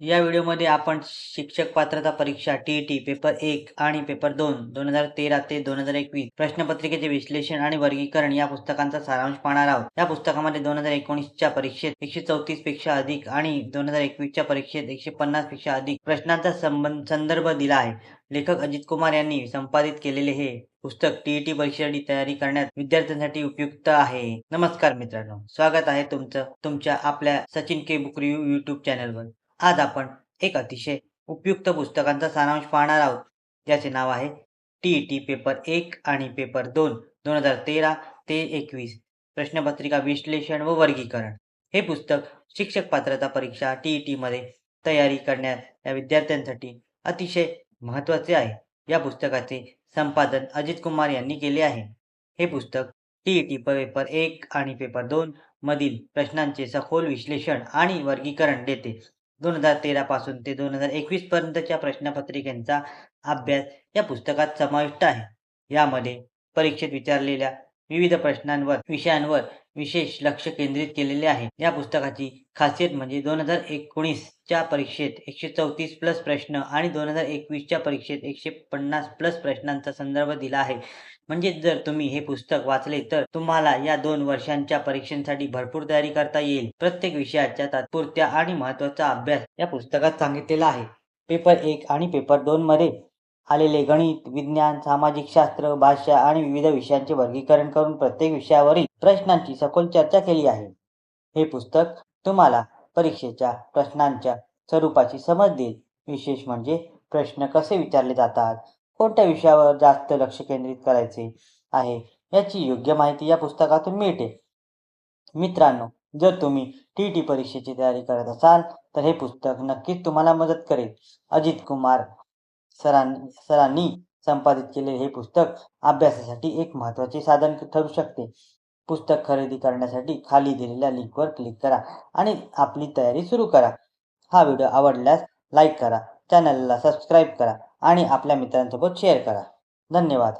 या व्हिडिओमध्ये आपण शिक्षक पात्रता परीक्षा टी पेपर एक आणि पेपर दोन दोन हजार तेरा ते दोन हजार एकवीस प्रश्नपत्रिकेचे विश्लेषण आणि वर्गीकरण या पुस्तकांचा सारांश पाहणार आहोत. या पुस्तकामध्ये दोन हजार एकोणीसच्या परीक्षेत एकशे चौतीसपेक्षा अधिक आणि दोन हजार एकवीसच्या परीक्षेत एकशे पन्नासपेक्षा अधिक प्रश्नांचा संबंध संदर्भ दिला आहे. लेखक अजित कुमार यांनी संपादित केलेले हे पुस्तक टीईटी परीक्षेसाठी तयारी करण्यात विद्यार्थ्यांसाठी उपयुक्त आहे. नमस्कार मित्रांनो. स्वागत आहे तुमचं तुमच्या आपल्या Sachin K book review YouTube चॅनलवर आज आपण एक अतिशय उपयुक्त पुस्तकांचा सारांश पाहणार आहोत. ज्याचे नाव आहे टी टी पेपर एक आणि पेपर दोन दोन हजार तेरा ते एकवीस प्रश्नपत्रिका विश्लेषण व वर्गीकरण. हे पुस्तक शिक्षक पात्रता परीक्षा टी ई टीमध्ये तयारी करण्यात या विद्यार्थ्यांसाठी अतिशय महत्त्वाचे आहे. या पुस्तकाचे संपादन अजित कुमार यांनी केले आहे. हे पुस्तक टी ई टी पेपर एक आणि पेपर दोन मधील प्रश्नांचे सखोल विश्लेषण आणि वर्गीकरण देते. दोन हजार तेरा पासून ते दोन हजार एकवीस पर्यंतच्या प्रश्नपत्रिकेचा अभ्यास या पुस्तकात समाविष्ट आहे. यामध्ये परीक्षेत विचारलेल्या विविध प्रश्नांवर विषयांवर विशेष लक्ष केंद्रित केलेले आहे. या पुस्तकाची खासियत म्हणजे दोन हजार एकोणीसच्या परीक्षेत एकशे चौतीस प्लस प्रश्न आणि दोन हजार एकवीसच्या परीक्षेत एकशे पन्नास प्लस प्रश्नांचा संदर्भ दिला आहे. म्हणजे जर तुम्ही हे पुस्तक वाचले तर तुम्हाला या दोन वर्षांच्या परीक्षेसाठी भरपूर तयारी करता येईल. प्रत्येक विषयाच्या तात्पुरत्या आणि महत्त्वाचा अभ्यास या पुस्तकात सांगितलेला आहे. पेपर एक आणि पेपर दोन मध्ये आलेले गणित विज्ञान सामाजिक शास्त्र भाषा आणि विविध विषयांचे वर्गीकरण करून प्रत्येक विषयावरील प्रश्नांची सखोल चर्चा केली आहे. हे पुस्तक तुम्हाला परीक्षेच्या प्रश्नांच्या स्वरूपाची समज देईल. विशेष म्हणजे प्रश्न कसे विचारले जातात? कोणत्या विषयावर जास्त लक्ष केंद्रित करायचे आहे? याची योग्य माहिती या पुस्तकातून मिळते. मित्रांनो जर तुम्ही टी टी परीक्षेची तयारी करत असाल तर हे पुस्तक नक्कीच तुम्हाला मदत करेल. अजित कुमार सरां सरांनी संपादित केलेले हे पुस्तक अभ्यासासाठी एक महत्त्वाचे साधन ठरू शकते. पुस्तक खरेदी करण्यासाठी खाली दिलेल्या लिंकवर क्लिक करा आणि आपली तयारी सुरू करा. हा व्हिडिओ आवडल्यास लाईक करा चॅनलला सबस्क्राईब करा आणि आपल्या मित्रांसोबत शेअर करा. धन्यवाद.